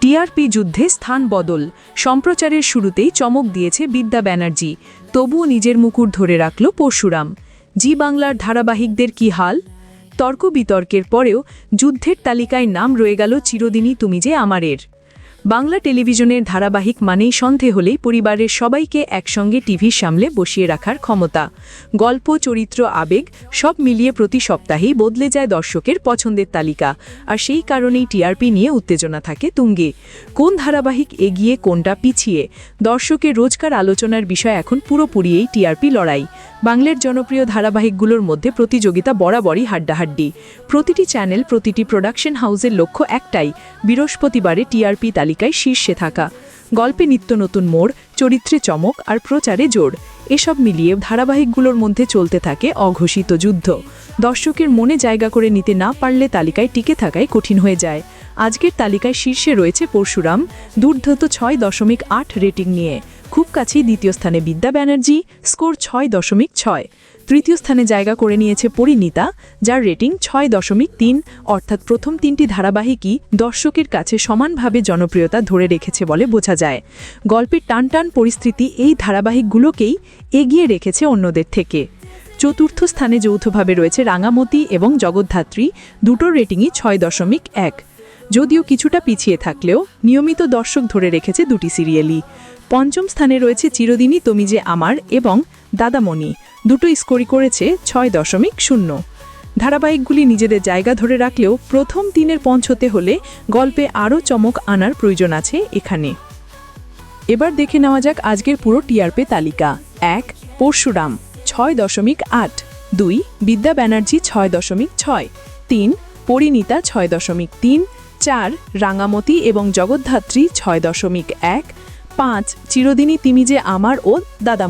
TRP যুদ্ধে স্থান বদল। সম্প্রচারের শুরুতেই চমক দিয়েছে বিদ্যা ব্যানার্জি। তবুও নিজের মুকুর ধরে রাখল পরশুরাম। জি বাংলার ধারাবাহিকদের কি হাল? তর্ক বিতর্কের পরেও যুদ্ধের তালিকায় নাম রয়ে গেল চিরদিনই তুমি যে আমারের। বাংলা টেলিভিশনের ধারাবাহিক মানেই সন্ধে হলেই পরিবারের সবাইকে একসঙ্গে টিভির সামলে বসিয়ে রাখার ক্ষমতা। গল্প, চরিত্র, আবেগ সব মিলিয়ে প্রতি সপ্তাহেই বদলে যায় দর্শকের পছন্দের তালিকা। আর সেই কারণেই টিআরপি নিয়ে উত্তেজনা থাকে তুঙ্গে। কোন ধারাবাহিক এগিয়ে, কোনটা পিছিয়ে? দর্শকের রোজকার আলোচনার বিষয় এখন পুরোপুরি এই টিআরপি লড়াই। বাংলার জনপ্রিয় ধারাবাহিকগুলোর মধ্যে প্রতিযোগিতা বরাবরই হাড্ডাহাড্ডি। প্রতিটি চ্যানেল, প্রতিটি প্রোডাকশন হাউসের লক্ষ্য একটাই, বৃহস্পতিবারে টিআরপি তালিকায় শীর্ষে থাকা। গল্পে নিত্য নতুন মোড়, চরিত্রে চমক আর প্রচারে জোর। এসব মিলিয়ে ধারাবাহিকগুলোর মধ্যে চলতে থাকে অঘোষিত যুদ্ধ। দর্শকের মনে জায়গা করে নিতে না পারলে তালিকায় টিকে থাকাই কঠিন হয়ে যায়। আজকের তালিকায় শীর্ষে রয়েছে পরশুরাম, দুর্ধত ছয় দশমিক আট রেটিং নিয়ে। খুব কাছেই দ্বিতীয় স্থানে বিদ্যা ব্যানার্জি, স্কোর ছয় দশমিক ছয়। তৃতীয় স্থানে জায়গা করে নিয়েছে পরিণীতা, যার রেটিং ছয় দশমিক তিন, অর্থাৎ প্রথম তিনটি ধারাবাহিকই দর্শকের কাছে সমানভাবে জনপ্রিয়তা ধরে রেখেছে বলে বোঝা যায়। গল্পের টানটান পরিস্থিতি এই ধারাবাহিকগুলোকেই এগিয়ে রেখেছে অন্যদের থেকে। চতুর্থ স্থানে যৌথভাবে রয়েছে রাঙামতি এবং জগদ্ধাত্রী, দুটোর রেটিংই ছয় দশমিক এক। যদিও কিছুটা পিছিয়ে থাকলেও নিয়মিত দর্শক ধরে রেখেছে দুটি সিরিয়ালই। পঞ্চম স্থানে রয়েছে চিরদিনই তুমি যে আমার এবং দাদামণি। দুটো স্কোরি করেছে ছয় দশমিক শূন্য। ধারাবাহিকগুলি নিজেদের জায়গা ধরে রাখলেও প্রথম তিনের পঞ্চ হতে হলে গল্পে আরও চমক আনার প্রয়োজন আছে এখানে। এবার দেখে নেওয়া যাক আজকের পুরো টিআরপি তালিকা। এক, পরশুরাম, ছয় দশমিক আট। দুই, বিদ্যা ব্যানার্জি, ছয় দশমিক ছয়। তিন, পরিণীতা, ছয় দশমিক তিন। চার, রাঙামতি এবং জগদ্ধাত্রী, ছয় দশমিক এক। পাঁচ চিরদিনই তিমি যে আমার ও দাদা